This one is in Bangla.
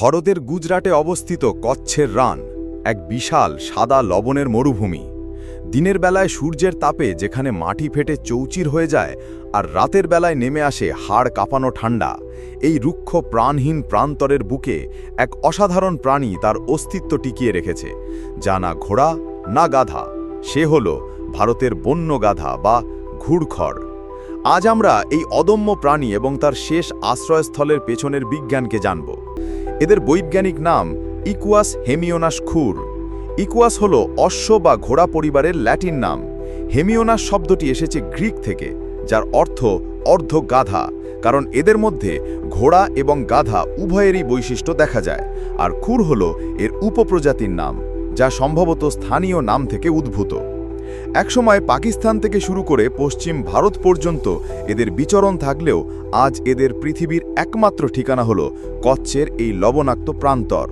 ভারতের গুজরাটে অবস্থিত কচ্ছের রান, এক বিশাল সাদা লবণের মরুভূমি। দিনের বেলায় সূর্যের তাপে যেখানে মাটি ফেটে চৌচির হয়ে যায়, আর রাতের বেলায় নেমে আসে হাড় কাঁপানো ঠান্ডা, এই রুক্ষ প্রাণহীন প্রান্তরের বুকে এক অসাধারণ প্রাণী তার অস্তিত্ব টিকিয়ে রেখেছে, যা না ঘোড়া, না গাধা। সে হল ভারতের বন্য গাধা বা ঘুড়খড়। আজ আমরা এই অদম্য প্রাণী এবং তার শেষ আশ্রয়স্থলের পেছনের বিজ্ঞানকে জানব। এদের বৈজ্ঞানিক নাম ইকুয়াস হেমিওনাস খুর। ইকুয়াস হল অশ্ব বা ঘোড়া পরিবারের ল্যাটিন নাম। হেমিওনাস শব্দটি এসেছে গ্রিক থেকে, যার অর্থ অর্ধ গাধা কারণ এদের মধ্যে ঘোড়া এবং গাধা উভয়েরই বৈশিষ্ট্য দেখা যায়, আর খুর হল এর উপপ্রজাতির নাম, যা সম্ভবত স্থানীয় নাম থেকে উদ্ভূত। একসময় পাকিস্তান থেকে শুরু করে পশ্চিম ভারত পর্যন্ত এদের বিচরণ থাকলেও আজ এদের পৃথিবীর একমাত্র ঠিকানা হল কচ্ছের এই লবণাক্ত প্রান্তর।